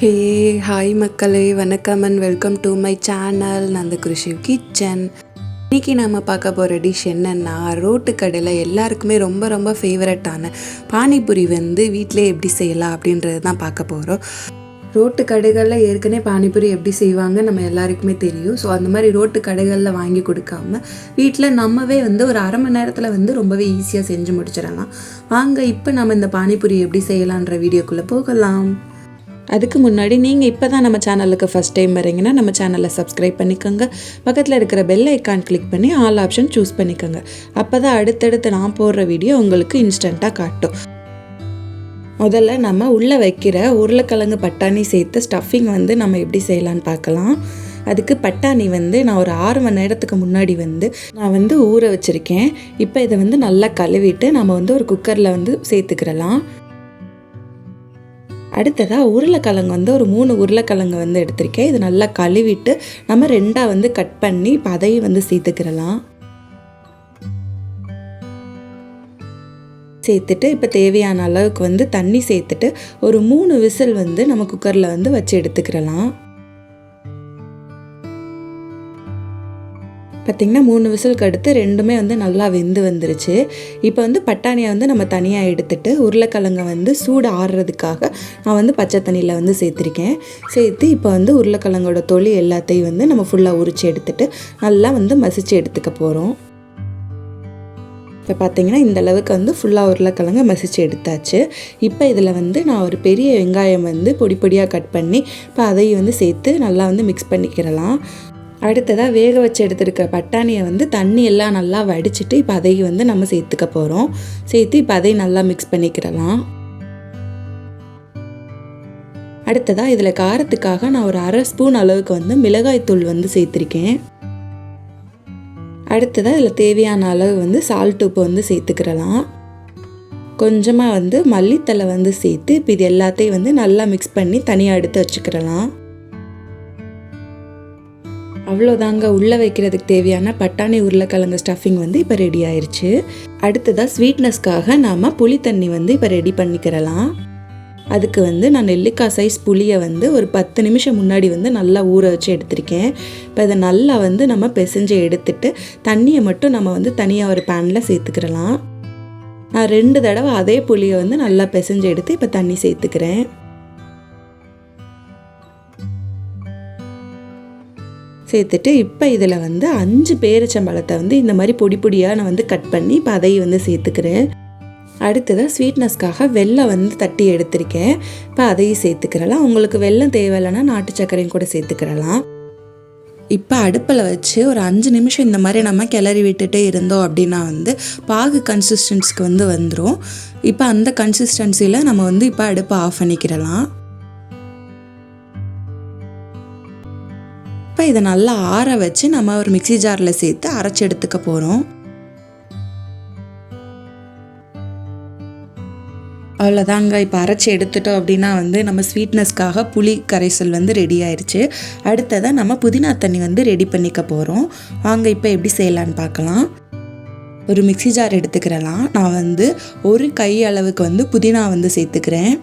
ஹே hi மக்களே வணக்கம் and welcome to my channel Nandagurushiv kitchen இன்றைக்கி நம்ம பார்க்க போகிற டிஷ் என்னென்னா ரோட்டு கடையில் எல்லாருக்குமே ரொம்ப ரொம்ப ஃபேவரட்டான பானிபூரி வந்து வீட்டிலே எப்படி செய்யலாம் அப்படின்றது தான் பார்க்க போகிறோம் ரோட்டு கடைகளில் ஏற்கனவே பானிபூரி எப்படி செய்வாங்க நம்ம எல்லாருக்குமே தெரியும். ஸோ அந்த மாதிரி ரோட்டு கடைகளில் வாங்கி கொடுக்காம வீட்டில் நம்மவே வந்து ஒரு அரை மணி நேரத்தில் வந்து ரொம்பவே ஈஸியாக செஞ்சு முடிச்சிடலாம். வாங்க இப்போ நம்ம இந்த பானிபூரி எப்படி செய்யலான்ற வீடியோக்குள்ளே போகலாம். அதுக்கு முன்னாடி நீங்கள் இப்போ தான் நம்ம சேனலுக்கு ஃபஸ்ட் டைம் வரீங்கன்னா நம்ம சேனலை சப்ஸ்கிரைப் பண்ணிக்கோங்க. பக்கத்தில் இருக்கிற பெல் ஐக்கான் கிளிக் பண்ணி ஆல் ஆப்ஷன் சூஸ் பண்ணிக்கோங்க. அப்போ தான் அடுத்தடுத்து நான் போடுற வீடியோ உங்களுக்கு இன்ஸ்டண்ட்டாக காட்டும். முதல்ல நம்ம உள்ளே வைக்கிற உருளைக்கிழங்கு பட்டாணி சேர்த்து ஸ்டஃபிங் வந்து நம்ம எப்படி செய்யலான்னு பார்க்கலாம். அதுக்கு பட்டாணி வந்து நான் ஒரு ஆறு மணி நேரத்துக்கு முன்னாடி வந்து நான் வந்து ஊற வச்சுருக்கேன். இப்போ இதை வந்து நல்லா கழுவிட்டு நம்ம வந்து ஒரு குக்கரில் வந்து சேர்த்துக்கிறலாம். அடுத்ததாக உருளைக்கிழங்கு வந்து ஒரு மூணு உருளைக்கிழங்கு வந்து எடுத்திருக்கேன். இது நல்லா கழுவிட்டு நம்ம ரெண்டாக வந்து கட் பண்ணி இப்போ அதையும் வந்து சேர்த்துக்கிறலாம். சேர்த்துட்டு இப்போ தேவையான அளவுக்கு வந்து தண்ணி சேர்த்துட்டு ஒரு மூணு விசில் வந்து நம்ம குக்கரில் வந்து வச்சு எடுத்துக்கிறலாம். பார்த்திங்கன்னா மூணு விசிலுக்கு அடுத்து ரெண்டுமே வந்து நல்லா வெந்து வந்துருச்சு. இப்போ வந்து பட்டாணியை வந்து நம்ம தனியாக எடுத்துட்டு உருளைக்கிழங்கை வந்து சூடு ஆறுறதுக்காக நான் வந்து பச்சை தண்ணியில் வந்து சேர்த்துருக்கேன். சேர்த்து இப்போ வந்து உருளைக்கிழங்கோட தொழில் எல்லாத்தையும் வந்து நம்ம ஃபுல்லாக உரித்து எடுத்துட்டு நல்லா வந்து மசித்து எடுத்துக்க போகிறோம் இப்போ பார்த்தீங்கன்னா இந்த அளவுக்கு வந்து ஃபுல்லாக உருளைக்கிழங்கு மசிச்சு எடுத்தாச்சு. இப்போ இதில் வந்து நான் ஒரு பெரிய வெங்காயம் வந்து பொடி பொடியாக கட் பண்ணி இப்போ அதையும் வந்து சேர்த்து நல்லா வந்து மிக்ஸ் பண்ணிக்கிறலாம். அடுத்ததாக வேக வச்சு எடுத்துருக்க பட்டாணியை வந்து தண்ணி எல்லாம் நல்லா வடிச்சிட்டு இப்போ அதை வந்து நம்ம சேர்த்துக்க போகிறோம் சேர்த்து இப்போ அதை நல்லா மிக்ஸ் பண்ணிக்கிறலாம் அடுத்ததாக இதில் காரத்துக்காக நான் ஒரு அரை ஸ்பூன் அளவுக்கு வந்து மிளகாய்த்தூள் வந்து சேர்த்துருக்கேன். அடுத்ததாக இதில் தேவையான அளவு வந்து சால்ட் உப்பு வந்து சேர்த்துக்கிறலாம் கொஞ்சமாக வந்து மல்லித்தலை வந்து சேர்த்து இப்போ இது எல்லாத்தையும் வந்து நல்லா மிக்ஸ் பண்ணி தனியாக எடுத்து வச்சுக்கிறலாம் அவ்வளோதாங்க உள்ளே வைக்கிறதுக்கு தேவையான பட்டாணி உருளைக்கிழங்கு ஸ்டஃபிங் வந்து இப்போ ரெடி ஆயிடுச்சு அடுத்ததாக ஸ்வீட்னஸ்க்காக நாம் புளி தண்ணி வந்து இப்போ ரெடி பண்ணிக்கிறலாம். அதுக்கு வந்து நான் நெல்லிக்காய் சைஸ் புளியை வந்து ஒரு பத்து நிமிஷம் முன்னாடி வந்து நல்லா ஊற வச்சு எடுத்திருக்கேன். இப்போ இதை நல்லா வந்து நம்ம பிசைஞ்சு எடுத்துட்டு தண்ணியை மட்டும் நம்ம வந்து தனியாக ஒரு பேனில் சேர்த்துக்கிறலாம். நான் ரெண்டு தடவை அதே புளியை வந்து நல்லா பிசைஞ்சு எடுத்து இப்போ தண்ணி சேர்த்துக்கிறேன். சேர்த்துட்டு இப்போ இதில் வந்து அஞ்சு பேரிச்சம்பழத்தை வந்து இந்த மாதிரி பொடி பொடியாக நான் வந்து கட் பண்ணி இப்போ அதையும் வந்து சேர்த்துக்கிறேன். அடுத்ததாக ஸ்வீட்னஸ்க்காக வெள்ளம் வந்து தட்டி எடுத்திருக்கேன். இப்போ அதையும் சேர்த்துக்கிறலாம். உங்களுக்கு வெள்ளம் தேவையில்லைன்னா நாட்டு சர்க்கரையும் கூட சேர்த்துக்கிறலாம். இப்போ அடுப்பில் வச்சு ஒரு அஞ்சு நிமிஷம் இந்த மாதிரி நம்ம கிளறி விட்டுட்டே இருந்தோம் அப்படின்னா வந்து பாகு கன்சிஸ்டன்ஸ்க்கு வந்து வந்துடும் இப்போ அந்த கன்சிஸ்டன்சியில் நம்ம வந்து இப்போ அடுப்பை ஆஃப் பண்ணிக்கிறலாம். இப்போ இதை நல்லா ஆற வச்சு நம்ம ஒரு மிக்சி ஜாரில் சேர்த்து அரைச்சி எடுத்துக்க போகிறோம் அவ்வளோதாங்க இப்போ அரைச்சி எடுத்துட்டோம் அப்படின்னா வந்து நம்ம ஸ்வீட்னஸ்க்காக புளி கரைசல் வந்து ரெடி ஆயிடுச்சு அடுத்ததாக நம்ம புதினா தண்ணி வந்து ரெடி பண்ணிக்க போகிறோம் வாங்க இப்போ எப்படி செய்யலான்னு பார்க்கலாம். ஒரு மிக்சி ஜார் எடுத்துக்கிறலாம். நான் வந்து ஒரு கை அளவுக்கு வந்து புதினா வந்து சேர்த்துக்கிறேன்.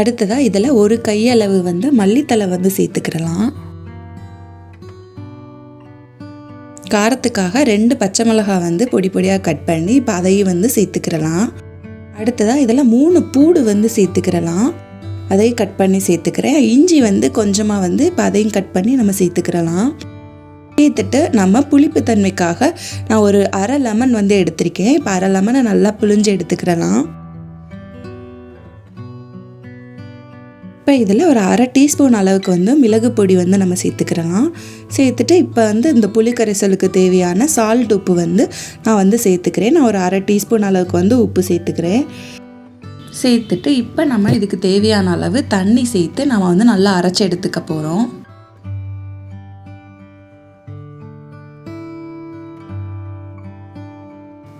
அடுத்ததாக இதில் ஒரு கையளவு வந்து மல்லித்தலை வந்து சேர்த்துக்கிறலாம். காரத்துக்காக ரெண்டு பச்சை மிளகாய் வந்து பொடி பொடியாக கட் பண்ணி இப்போ அதையும் வந்து சேர்த்துக்கிறலாம். அடுத்ததாக இதெல்லாம் மூணு பூடு வந்து சேர்த்துக்கிறலாம். அதையும் கட் பண்ணி சேர்த்துக்கிறேன். இஞ்சி வந்து கொஞ்சமாக வந்து இப்போ அதையும் கட் பண்ணி நம்ம சேர்த்துக்கிறலாம். சேர்த்துட்டு நம்ம புளிப்பு தன்மைக்காக நான் ஒரு அரை லெமன் வந்து எடுத்திருக்கேன். இப்போ அரை லெமனை நல்லா புளிஞ்சு எடுத்துக்கிறலாம். இப்போ இதில் ஒரு அரை டீஸ்பூன் அளவுக்கு வந்து மிளகு பொடி வந்து நம்ம சேர்த்துக்கிறலாம். சேர்த்துட்டு இப்போ வந்து இந்த புளி கரைசலுக்கு தேவையான சால்ட் உப்பு வந்து நான் வந்து சேர்த்துக்கிறேன். நான் ஒரு அரை டீஸ்பூன் அளவுக்கு வந்து உப்பு சேர்த்துக்கிறேன். சேர்த்துட்டு இப்போ நம்ம இதுக்கு தேவையான அளவு தண்ணி சேர்த்து நம்ம வந்து நல்லா அரைச்சி எடுத்துக்க போகிறோம்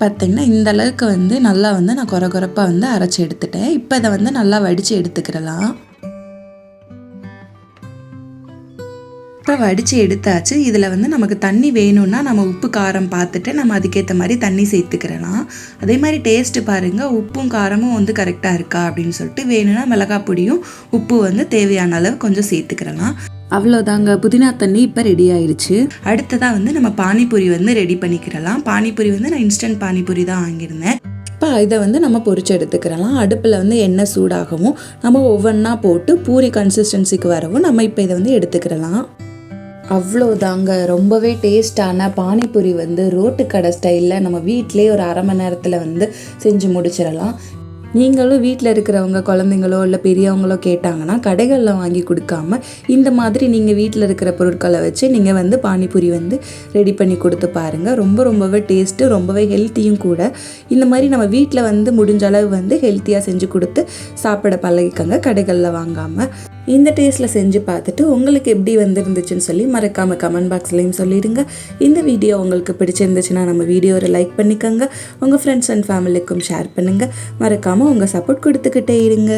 பார்த்திங்கன்னா இந்த அளவுக்கு வந்து நல்லா வந்து நான் குறை குறைப்பாக வந்து அரைச்சி எடுத்துட்டேன். இப்போ இதை வந்து நல்லா வடித்து எடுத்துக்கிறலாம். இப்போ வடித்து எடுத்தாச்சு. இதில் வந்து நமக்கு தண்ணி வேணும்னா நம்ம உப்பு காரம் பார்த்துட்டு நம்ம அதுக்கேற்ற மாதிரி தண்ணி சேர்த்துக்கிறலாம். அதே மாதிரி டேஸ்ட்டு பாருங்கள் உப்பும் காரமும் வந்து கரெக்டாக இருக்கா அப்படின்னு சொல்லிட்டு வேணும்னா மிளகாய் பொடியும் உப்பு வந்து தேவையான அளவு கொஞ்சம் சேர்த்துக்கிறலாம். அவ்வளோதாங்க. புதினா தண்ணி இப்போ ரெடி ஆயிடுச்சு அடுத்ததாக வந்து நம்ம பானிபூரி வந்து ரெடி பண்ணிக்கிறலாம். பானிபூரி வந்து நான் இன்ஸ்டன்ட் பானிபூரி தான் வாங்கியிருந்தேன். இப்போ இதை வந்து நம்ம பொறிச்சு எடுத்துக்கிறலாம். அடுப்பில் வந்து எண்ணெய் சூடாகவும் நம்ம ஒவ்வொன்றா போட்டு பூரி கன்சிஸ்டன்சிக்கு வரவும் நம்ம இப்போ இதை வந்து எடுத்துக்கிறலாம். அவ்வளோதாங்க ரொம்பவே டேஸ்டான பானிபூரி வந்து ரோட்டு கடை ஸ்டைலில் நம்ம வீட்டிலே ஒரு அரை மணி நேரத்தில் வந்து செஞ்சு முடிச்சிடலாம். நீங்களும் வீட்டில் இருக்கிறவங்க குழந்தைங்களோ இல்லை பெரியவங்களோ கேட்டாங்கன்னா கடைகளில் வாங்கி கொடுக்காம இந்த மாதிரி நீங்கள் வீட்டில் இருக்கிற பொருட்களை வச்சு நீங்கள் வந்து பானிபூரி வந்து ரெடி பண்ணி கொடுத்து பாருங்கள் ரொம்ப ரொம்பவே டேஸ்ட்டு ரொம்பவே ஹெல்த்தியும் கூட. இந்த மாதிரி நம்ம வீட்டில் வந்து முடிஞ்ச அளவு வந்து ஹெல்த்தியாக செஞ்சு கொடுத்து சாப்பிட பழகிக்கங்க. கடைகளில் வாங்காமல் இந்த டேஸ்ட்டில் செஞ்சு பார்த்துட்டு உங்களுக்கு எப்படி வந்திருந்துச்சுன்னு சொல்லி மறக்காமல் கமெண்ட் பாக்ஸ்லேயும் சொல்லிடுங்க. இந்த வீடியோ உங்களுக்கு பிடிச்சிருந்துச்சுன்னா நம்ம வீடியோவை லைக் பண்ணிக்கோங்க. உங்கள் ஃப்ரெண்ட்ஸ் அண்ட் ஃபேமிலிக்கும் ஷேர் பண்ணுங்கள் மறக்காமல் உங்கள் சப்போர்ட் கொடுத்துக்கிட்டே இருங்க.